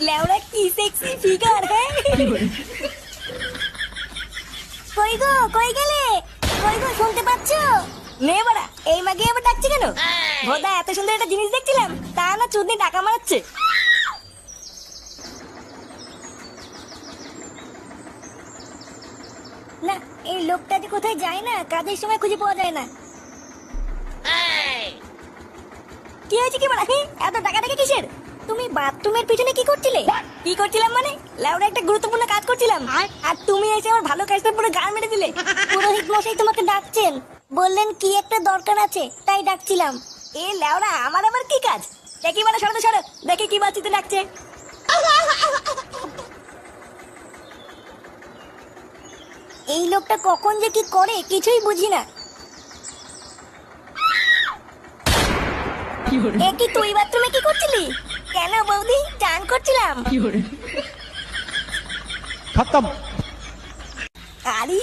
লেওড়া কি sexy figure হ্যাঁ কই গো কই গেলে কই গো শুনতে পাচ্ছ নে বাড়া এই মাগে আবার ডাকছে কেন? ভোদা এত সুন্দর একটা জিনিস দেখছিলাম তা না চুদনি টাকা মারাচ্ছে না এই লোকটা যে কোথায় যায় না কাজের সময় খুঁজে পাওয়া যায় না। কি হয়েছে কি বলা? এত টাকা তুমি বাথরুমের পিছনে কি করছিলে? কি করছিলাম মানে? লেওড়া একটা গুরুত্বপূর্ণ কাজ করছিলাম। আর? তুমি এসে আমার ভালো কাজটা পুরো গান মেরে দিলে। পুরোহিত মশাই তোমাকে ডাকছেন। বললেন কি একটা দরকার আছে? তাই ডাকছিলাম। এ লেওড়া আমার আবার কি কাজ? দেখি মানে সরো সরো। দেখি কি বাচ্চিতে ডাকছে। এই লোকটা কখন যে কি করে কিছুই বুঝি না। কি তুই বাথরুমে কি করছিলি? কেন বৌদি? চান করছিলাম। খতম আরে